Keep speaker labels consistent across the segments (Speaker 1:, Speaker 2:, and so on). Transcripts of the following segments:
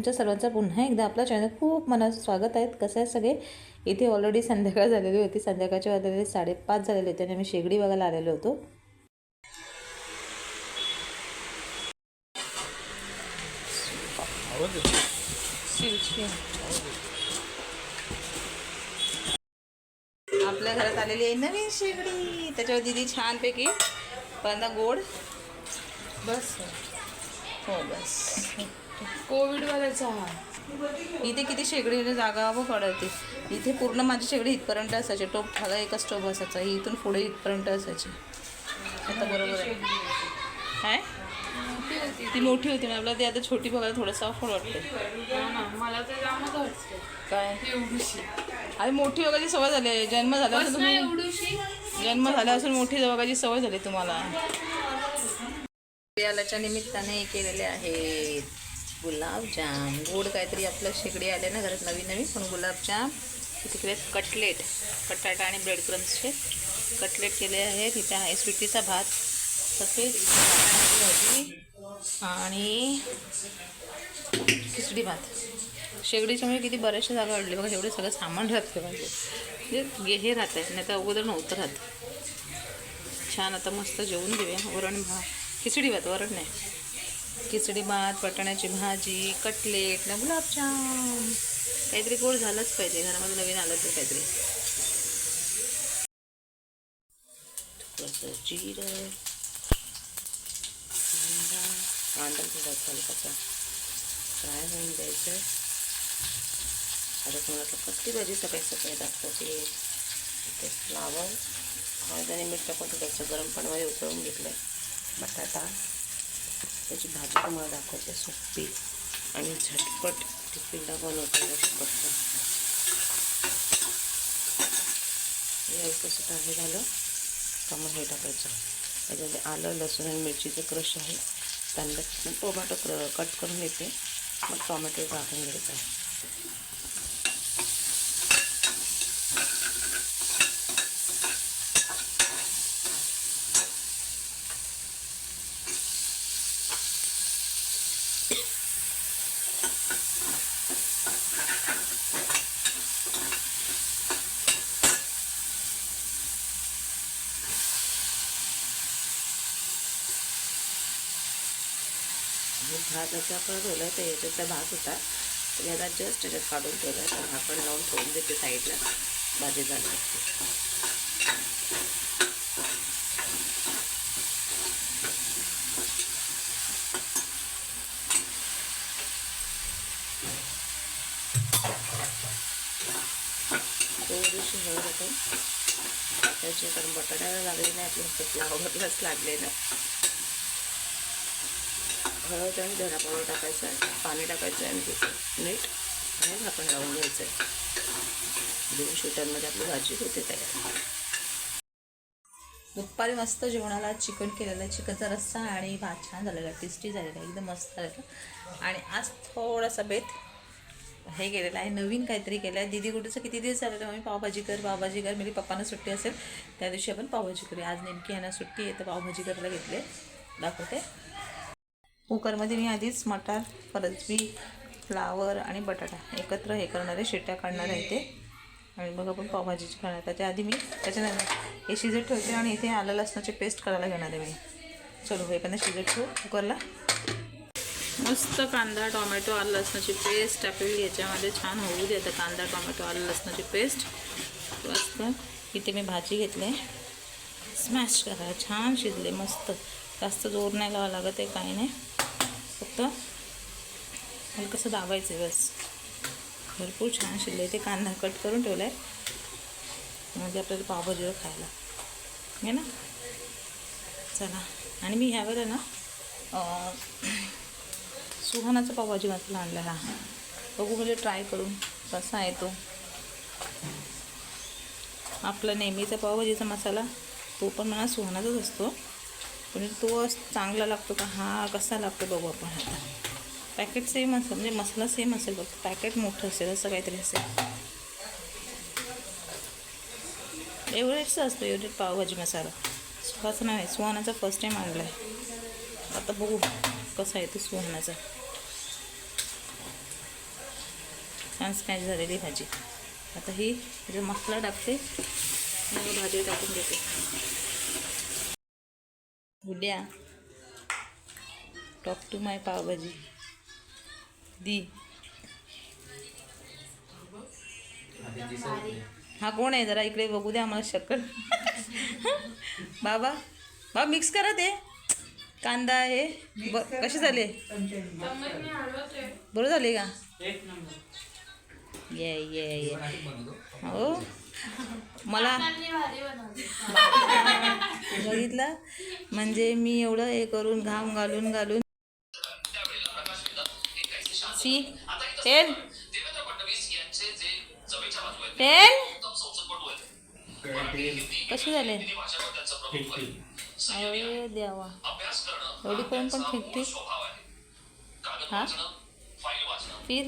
Speaker 1: तुमच्या सर्वांचं पुन्हा एकदा आपल्या चॅनल खूप मनात स्वागत आहेत कसं आहे सगळे? इथे ऑलरेडी संध्याकाळ झालेली होती. संध्याकाळच्या वाजलेले साडेपाच झालेले होते आणि आम्ही शेगडी बघायला आलेलो होतो. आपल्या घरात आलेली आहे नवीन शेगडी. त्याच्यावर दिदी छानपैकी पण गोड.
Speaker 2: बस.
Speaker 1: हो बस.
Speaker 2: कोविडवाला चहा
Speaker 1: इथे किती शेगडीने जागा व पडते. इथे पूर्ण माझी शेगडी इथपर्यंत असायची. टोप ठाला एका स्टोभ असायचा. ही इथून पुढे इथपर्यंत असायची. आता बरोबर आहे. काय? ती मोठी होती ना आपल्याला ती आता छोटी बघायला थोडंसं अफोर्ड वाटते
Speaker 2: हो मला तर
Speaker 1: काय? आणि मोठी बघायची सवय झाली. आहे जन्म
Speaker 2: बस ना
Speaker 1: तुम्ही. जन्म झाल्यापासून मोठी बघायची सवय झाली तुम्हाला. यालाच्या निमित्ताने केलेले आहेत. गुलाबजाम. गोड काहीतरी आपलं शेगडी आले ना घरात नवीन नवीन पण गुलाबजाम. तिकडे कटलेट बटाटा आणि ब्रेड क्रम्सचे. कटलेट केले आहेत. इथे आहे स्वीटीचा भात तसेच भाजी आणि खिचडी भात. शेगडीच्यामुळे म्हणजे किती बऱ्याचशा जागा अडली बघा एवढे सगळं सामान राहत पाहिजे म्हणजे. म्हणजे. हे राहत आहे नाही तर अगोदर नव्हतं राहत. छान आता मस्त जेवून घेऊया. वरण भात. खिचडी भात वरण नाही. खिचडी भात पटाण्याची भाजी कटलेट ना गुलाबजाम. काहीतरी गोड झालंच पाहिजे घरामध्ये नवीन आलं तर काहीतरी. थोडंसं जिरं कांदा. कांदा थोडा हलकाचा फ्राय होऊन द्यायचं. आता तुम्हाला कसली भाजी सकाळी सकाळी दाखवते ते. फ्लावर हळद आणि मीठ टाकून थोडंसं गरम पाण्यामध्ये उकळून घेतलं बटाटा. त्याची भाजी तुम्हाला दाखवते सोपी. आणि झटपट टिफिनला बनवते झटपट. हे कसं हे झालं. का मग हे टाकायचं. त्याच्यामध्ये आलं लसूण आणि मिरचीचं क्रश आहे. कांदा टोमॅटो क्र कट करून येते मग टोमॅटो टाकून घ्यायचं आहे. आणि आपण ठेवला तर याच्यातला भात होता. तर याला जस्ट त्याच्यात काढून ठेवला तर आपण लावून ठेवून देते साईडला. भाजी झाली. थोडीशी हळद आपण. त्याची कारण बटाट्याला लागली नाही आपल्या फक्त लागले ना हळद आणि धना पावडर टाकायचं आहे. पाणी टाकायचं आहे आणि ते मीठ आणि झाकण लावून घ्यायचं आहे. दोन शिटांमध्ये आपली भाजी होते तयार. दुपारी मस्त जेवणाला चिकन केलेलं आहे. चिकनचा रस्सा आणि भात छान झालेला आहे. टेस्टी झालेला आहे. एकदम मस्त झालेला आणि आज थोडासा बेत हे केलेलं आहे. नवीन काहीतरी केलं आहे दीदी कुठेचं किती दिवस झालेलं आम्ही पावभाजी कर पावभाजी कर. म्हणजे पप्पांना सुट्टी असेल त्या दिवशी आपण पावभाजी करूया. आज नेमकी यांना सुट्टी आहे तर पावभाजी करायला घेतली दाखवते. कुकरमध्ये मी आधीच मटार फरसबी फ्लावर आणि बटाटा एकत्र हे करणारे शिट्ट्या काढणार आहे ते. आणि मग आपण पावभाजीची करणार. त्याच्या आधी मी त्याच्यानंतर हे शिजत ठेवते आणि इथे आलं लसणाची पेस्ट करायला घेणार आहे मी. चलो हे पण शिजत ठेवू कुकरला. मस्त कांदा टोमॅटो आलं लसणाची पेस्ट टाकलेली याच्यामध्ये छान होऊ दे आता कांदा टोमॅटो आलं लसणाची पेस्ट. मस्त. इथे मी भाजी घेतले स्मॅश करा. छान शिजले. मस्त. जास्त जोर नाही लावा लागत आहे काही नाही. फक्त हलकंसं दाबायचं आहे बस. भरपूर छान शिजले ते कांदा कट करून ठेवला आहे म्हणजे आपल्याला पावभाजीवर खायला. आहे ना? चला. आणि मी ह्यावर ना सुहानाचा पावभाजी मसाला आणला हा बघू म्हणजे ट्राय करून कसा आहे तो. आपला नेहमीचा पावभाजीचा मसाला तो पण मला सुहानाचाच असतो. पण तो चांगला लागतो का? हा कसा लागतो बघू आपण आता. पॅकेट सेम असेल म्हणजे मसाला सेम असेल बघ पॅकेट मोठं असेल असं काहीतरी असेल. एवढेचं असतं एवढेच पावभाजी मसाला. सुहाचा नाही सुहानाचा फर्स्ट टाईम आणला आहे आता बघू कसा आहे तो सुहानाचा. छान स्मॅश झालेली भाजी. आता ही जो मसाला टाकते. आणि भाजी टाकून देते. गुड्या टॉक टू माय पावभाजी. दी. हा कोण आहे? जरा इकडे बघू द्या आम्हाला शक्कल. बाबा बाबा मिक्स करा ते. कांदा आहे. ब कसे झाले? बरोबर झाले का? ये ये ये हो. मला बघितलं? म्हणजे मी एवढं हे करून घाम घालून घालून सी टेन टेन कसे झाले? अरे देवा. एवढी करून पण ठीक हा? फिर.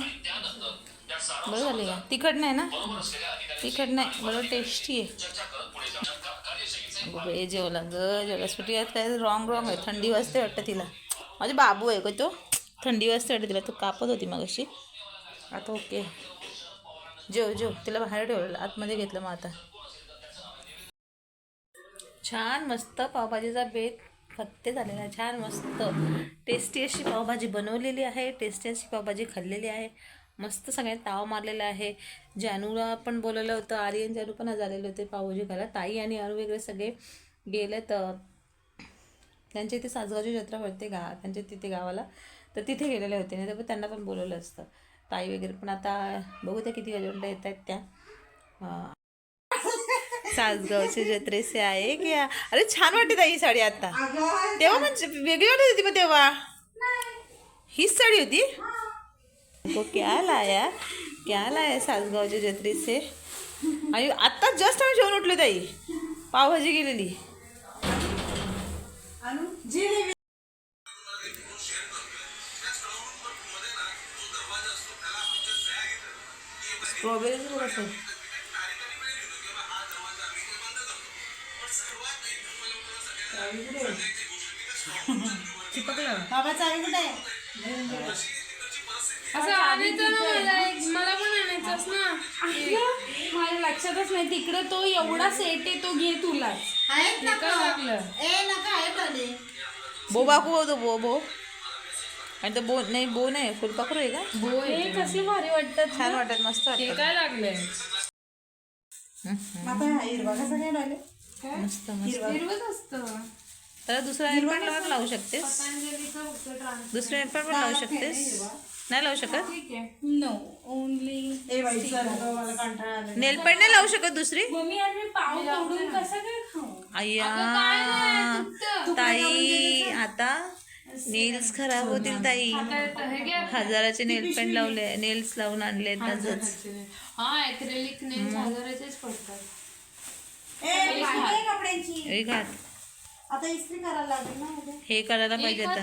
Speaker 1: बरं झालं का? तिखट नाही ना? तिखट नाही. बरोबर टेस्टी आहे. अगं जेवला ग जेवला. सुटी आहेत काय रॉंग रॉंग आहे. थंडी वाजते वाटतं तिला. माझे बाबू आहे का तो. थंडी वाजते वाटतं तिला. तो कापत होती मग अशी आता ओके. जेव जेव. तिला बाहेर ठेवलेलं आतमध्ये घेतलं मग आता. छान मस्त पावभाजीचा बेत. फत्ते झालेला आहे. छान मस्त. टेस्टी अशी पावभाजी बनवलेली आहे. टेस्टी अशी पावभाजी खाल्लेली आहे. मस्त सगळ्यांनी ताव मारलेला आहे. जानूला पण बोलवलं होतं. आर्यन जानू पण आज आलेले होते पावभाजी खायला ताई आणि अनु वगैरे सगळे गेले तर त्यांच्या इथे सासगावची जत्रा भरते गा त्यांच्या तिथे गावाला. तर तिथे गेलेले होते. नाही तर त्यांना पण बोलवलं असतं. ताई वगैरे पण आता बघू त्या किती वाजेपर्यंत येत आहेत त्या. अं, सासगावचे जत्रे से आहे की अरे छान वाटते ताई ही साडी आता. तेव्हा म्हणजे वेगळी वाटत होती मग तेव्हा. हीच साडी होती? को क्या लाया? क्या लाया सासगावच्या जत्रे से आणि आत्ता जस्ट आम्ही जेवण उठलो ताई. पावभाजी गेलेली स्ट्रॉबेरी कसं
Speaker 3: बाबा चावी कुठे आहे?
Speaker 2: असं आणायचं ना मला एक मला पण आणायचंच ना.
Speaker 4: माझ्या लक्षातच नाही. तिकडे तो एवढा सेट आहे तो घे तुला
Speaker 3: आहेत ना
Speaker 2: काय लागलं.
Speaker 3: ए नका आहे पाले
Speaker 1: बो बाकू होतो बो बो. आणि तो बो नाही बो नाही फुलपाखरू आहे का?
Speaker 2: बो
Speaker 4: हे कसले भारी वाटतात
Speaker 1: छान वाटत मस्त
Speaker 2: हे
Speaker 1: वाटत.
Speaker 2: काय लागलंय?
Speaker 3: आता हा हिरवा कसा काय राहिले?
Speaker 1: मस्त मस्त.
Speaker 2: हिरवत असतं.
Speaker 1: तर दुसरा पण लावू शकतेस?
Speaker 2: पतंजलीचं फक्त ट्रान्स
Speaker 1: दुसरं हेडफोन पण लावू शकतेस? नाही लावू शकत?
Speaker 2: ठीक आहे.
Speaker 4: नो ओनली
Speaker 3: ए बाई सर मला कंटाळा आला
Speaker 1: नेल पेंट नाही लावू शकत दुसरी?
Speaker 4: मम्मी यार मी पाव तोडून कसं काय खाऊ?
Speaker 1: अय्या ताई आता नेल्स खराब होतील ताई.
Speaker 2: हे घ्या.
Speaker 1: हजाराचे नेल पेंट लावले नेल्स लावून आणले तसंच
Speaker 2: हा ऍक्रेलिक नेल्स हजाराचेच पडतात.
Speaker 3: ए पिशवी आहे कपड्यांची.
Speaker 1: हे घात
Speaker 3: आता इस्त्री करायला लागेल ना उद्या.
Speaker 1: हे करायला पाहिजे आता.